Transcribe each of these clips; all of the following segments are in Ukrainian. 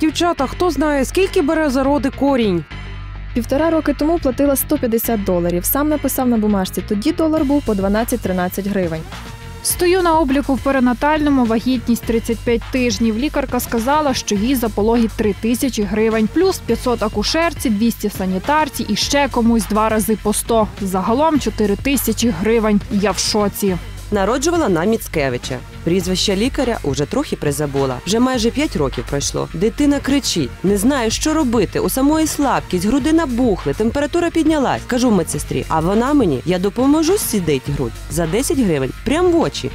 Дівчата, хто знає, скільки бере за роди корінь? Півтора роки тому платила 150 доларів. Сам написав на бумажці. Тоді долар був по 12-13 гривень. Стою на обліку в перинатальному, вагітність 35 тижнів. Лікарка сказала, що їй за пологі 3 тисячі гривень, плюс 500 акушерці, 200 санітарці і ще комусь два рази по 100. Загалом 4 тисячі гривень. Я в шоці. Народжувала на Міцкевича. Прізвище лікаря уже трохи призабула. Вже майже п'ять років пройшло. Дитина кричить: не знає, що робити. У самої слабкість, груди набухли, температура піднялась. Кажу медсестрі, а вона мені я допоможу сідить грудь за 10 гривень, прям в очі.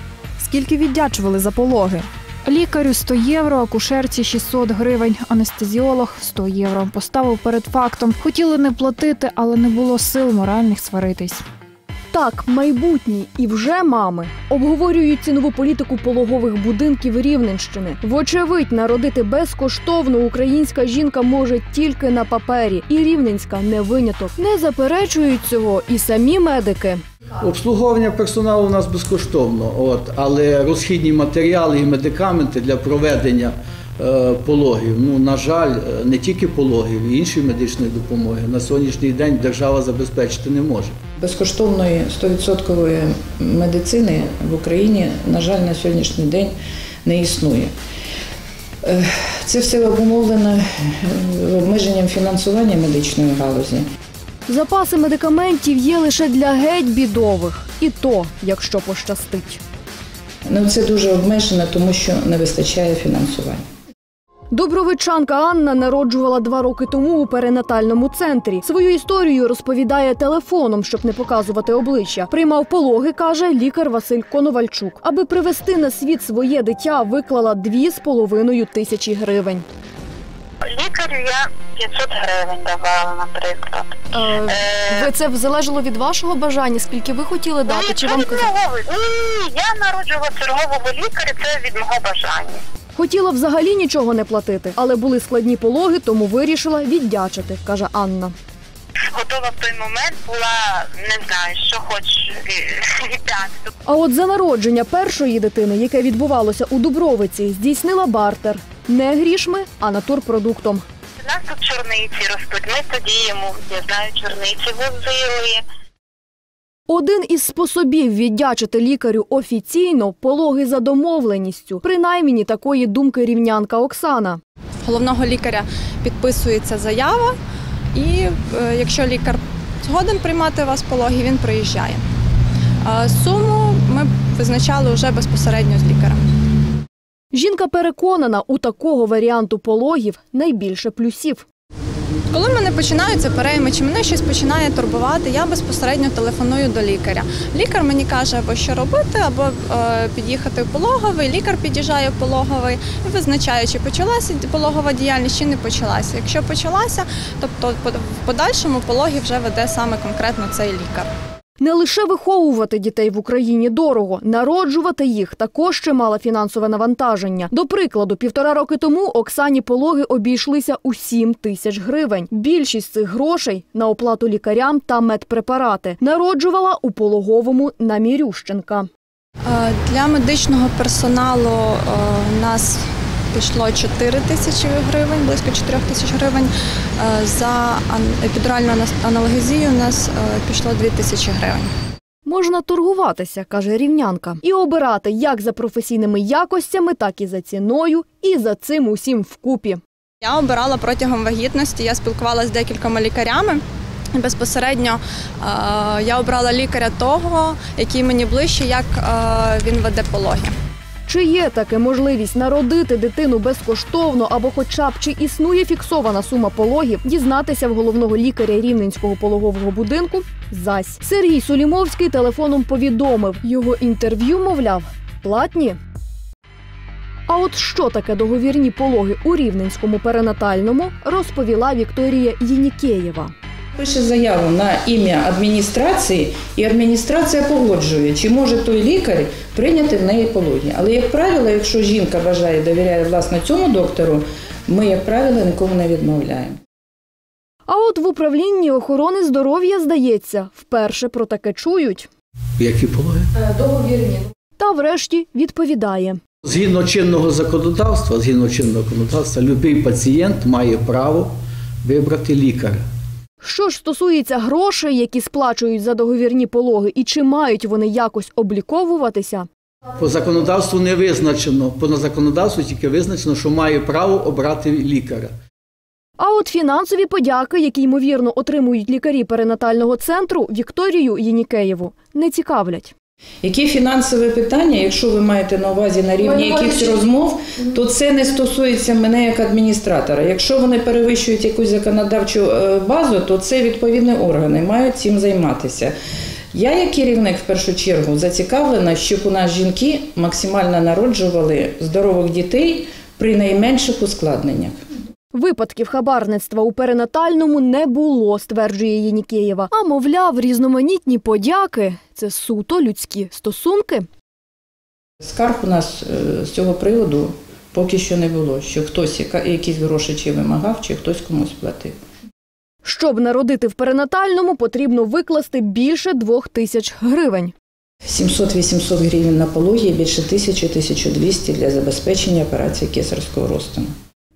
Скільки віддячували за пологи? Лікарю 100 євро, акушерці 600 гривень, анестезіолог 100 євро. Поставив перед фактом. Хотіли не платити, але не було сил моральних сваритись. Так, майбутні і вже мами обговорюють цінову політику пологових будинків Рівненщини. Вочевидь, народити безкоштовно українська жінка може тільки на папері, і рівненська не виняток. Не заперечують цього і самі медики. Обслуговування персоналу у нас безкоштовно, от, але розхідні матеріали і медикаменти для проведення пологів, ну, на жаль, е, не тільки пологів, і іншої медичної допомоги на сьогоднішній день держава забезпечити не може. Безкоштовної 100% медицини в Україні, на жаль, на сьогоднішній день не існує. Е, Це все обумовлено е, обмеженням фінансування медичної галузі. Запаси медикаментів є лише для геть бідових, і то, якщо пощастить. Ну, це дуже обмежено, тому що не вистачає фінансування. Добровичанка Анна народжувала два роки тому у перинатальному центрі. Свою історію розповідає телефоном, щоб не показувати обличчя. Приймав пологи, каже лікар Василь Коновальчук. Аби привести на світ своє дитя, виклала дві з половиною тисячі гривень. Лікарю я 500 гривень давала, наприклад. Е, Ви це залежало від вашого бажання, скільки ви хотіли дати? Ні, Чи вам ні, я народжувала чергового лікаря, це від мого бажання. Хотіла взагалі нічого не платити, але були складні пологи, тому вирішила віддячити, каже Анна. Готова в той момент була, не знаю, що хоч віддати. А от за народження першої дитини, яке відбувалося у Дубровиці, здійснила бартер не грішми, а натурпродуктом. У нас тут чорниці ростуть, ми тоді йому, я знаю, чорниці возили. Один із способів віддячити лікарю офіційно пологи за домовленістю. Принаймні такої думки рівнянка Оксана. головного лікаря підписується заява, і е, якщо лікар згоден приймати вас пологи, він приїжджає. Суму ми визначали вже безпосередньо з лікарем. Жінка переконана, у такого варіанту пологів найбільше плюсів. Коли в мене починаються перейми, чи мене щось починає турбувати, я безпосередньо телефоную до лікаря. Лікар мені каже, або що робити, або е, під'їхати в пологовий. Лікар під'їжджає в пологовий і визначає, чи почалася пологова діяльність, чи не почалася. Якщо почалася, тобто в подальшому пологи вже веде саме конкретно цей лікар. Не лише виховувати дітей в Україні дорого, народжувати їх також чимало фінансове навантаження. До прикладу, півтора роки тому Оксані пологи обійшлися у 7 тисяч гривень. Більшість цих грошей на оплату лікарям та медпрепарати народжувала у пологовому на Мірющенка. Е, Для медичного персоналу е, у нас пішло 4 тисячі гривень, близько 4 тисяч гривень. Е, За епідуральну аналгезію у нас е, пішло 2 тисячі гривень. Можна торгуватися, каже рівнянка, і обирати як за професійними якостями, так і за ціною, і за цим усім вкупі. Я обирала протягом вагітності, я спілкувалася з декількома лікарями. Безпосередньо е, я обрала лікаря того, який мені ближче, як він веде пологи. Чи є таке можливість народити дитину безкоштовно або хоча б чи існує фіксована сума пологів, дізнатися в головного лікаря Рівненського пологового будинку? Зась Сергій Сулімовський телефоном повідомив, його інтерв'ю, мовляв, платні. А от що таке договірні пологи у Рівненському перинатальному, розповіла Вікторія Єнікеєва. Пише заяву на ім'я адміністрації, і адміністрація погоджує, чи може той лікар прийняти в неї пологи. Але, як правило, якщо жінка бажає довіряє власне цьому доктору, ми, як правило, нікому не відмовляємо. А от в управлінні охорони здоров'я, здається, вперше про таке чують. Які пологи? Та врешті відповідає. Згідно чинного законодавства, згідно чинного законодавства, будь-який пацієнт має право вибрати лікаря. Що ж стосується грошей, які сплачують за договірні пологи, і чи мають вони якось обліковуватися, По законодавству не визначено, по законодавству тільки визначено, що має право обрати лікаря. А от фінансові подяки, які ймовірно отримують лікарі перинатального центру, Вікторію Єнікеєву не цікавлять. Які фінансові питання, якщо ви маєте на увазі на рівні якихось розмов, то це не стосується мене як адміністратора. Якщо вони перевищують якусь законодавчу е, базу, то це відповідні органи мають цим займатися. Я, як керівник, в першу чергу, зацікавлена, щоб у нас жінки максимально народжували здорових дітей при найменших ускладненнях. Випадків хабарництва у перинатальному не було, стверджує Єнікеєва. А мовляв, різноманітні подяки це суто людські стосунки. Скарг у нас е, з цього приводу поки що не було, що хтось якісь гроші чи вимагав, чи хтось комусь платив. Щоб народити в перинатальному, потрібно викласти більше двох тисяч гривень. 700-800 гривень на пологі, більше 1000-1200 для забезпечення операції кесарського розтину.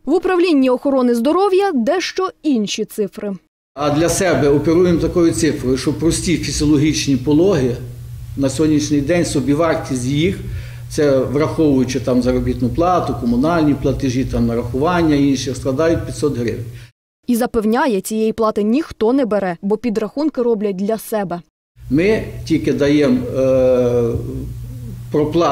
В управлінні охорони здоров'я дещо інші цифри. А для себе оперуємо такою цифрою, що прості фізіологічні пологи на сьогоднішній день собівартість їх, це враховуючи там заробітну плату, комунальні платежі, там нарахування інших, складають 500 гривень. І запевняє, цієї плати ніхто не бере, бо підрахунки роблять для себе. Ми тільки даємо е,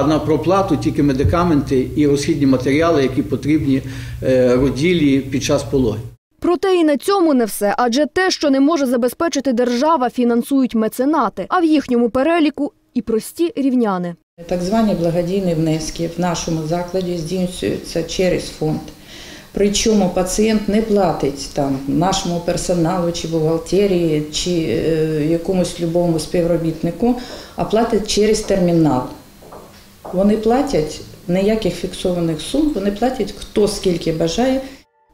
на проплату тільки медикаменти і розхідні матеріали, які потрібні е, роділі під час пологів. Проте і на цьому не все, адже те, що не може забезпечити держава, фінансують меценати, а в їхньому переліку і прості рівняни. Так звані благодійні внески в нашому закладі здійснюються через фонд. Причому пацієнт не платить там нашому персоналу чи бухгалтерії, чи е, якомусь любому співробітнику, а платить через термінал. Вони платять ніяких фіксованих сум, вони платять хто скільки бажає.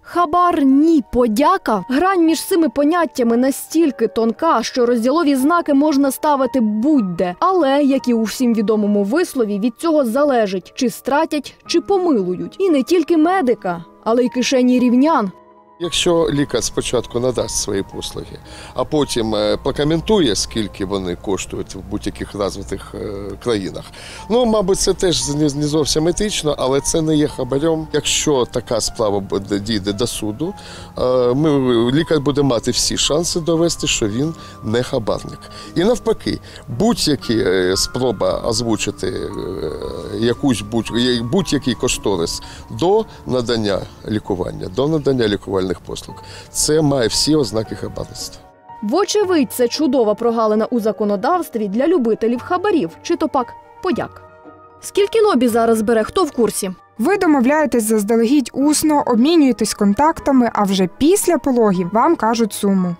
Хабар ні, подяка. Грань між цими поняттями настільки тонка, що розділові знаки можна ставити будь-де. Але, як і у всім відомому вислові, від цього залежить, чи стратять, чи помилують. І не тільки медика, але й кишені рівнян. Якщо лікар спочатку надасть свої послуги, а потім е, прокоментує, скільки вони коштують в будь-яких розвитих е, країнах, ну мабуть, це теж не зовсім етично, але це не є хабарем. Якщо така справа дійде до суду, е, ми лікар буде мати всі шанси довести, що він не хабарник. І навпаки, будь-які спроба озвучити якусь будь- будь-який кошторис до надання лікування, до надання лікувальних послуг, це має всі ознаки хабарництва. Вочевидь, це чудова прогалина у законодавстві для любителів хабарів, чи то пак подяк. Скільки лобі зараз бере, хто в курсі? Ви домовляєтесь заздалегідь усно, обмінюєтесь контактами, а вже після пологів вам кажуть суму.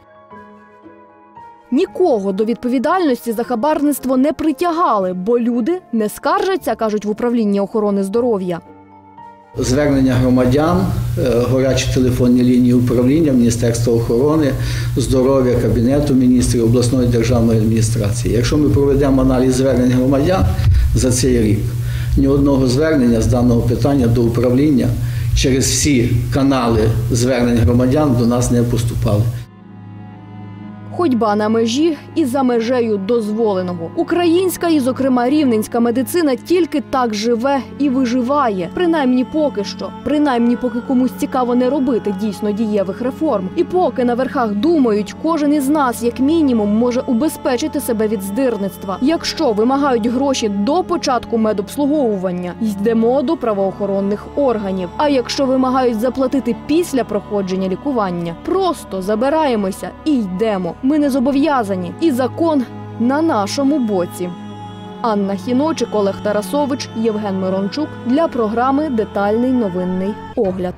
Нікого до відповідальності за хабарництво не притягали, бо люди не скаржаться, кажуть в управлінні охорони здоров'я. Звернення громадян, е, гарячі телефонні лінії управління Міністерства охорони здоров'я, Кабінету міністрів, обласної державної адміністрації. Якщо ми проведемо аналіз звернень громадян за цей рік, ні одного звернення з даного питання до управління через всі канали звернень громадян до нас не поступали. Ходьба на межі і за межею дозволеного. Українська і, зокрема, рівненська медицина тільки так живе і виживає. Принаймні поки що. Принаймні, поки комусь цікаво не робити дійсно дієвих реформ. І поки на верхах думають, кожен із нас, як мінімум, може убезпечити себе від здирництва. Якщо вимагають гроші до початку медобслуговування, йдемо до правоохоронних органів. А якщо вимагають заплатити після проходження лікування, просто забираємося і йдемо. Ми не зобов'язані, і закон на нашому боці. Анна Хіночик, Олег Тарасович, Євген Мирончук для програми Детальний новинний огляд.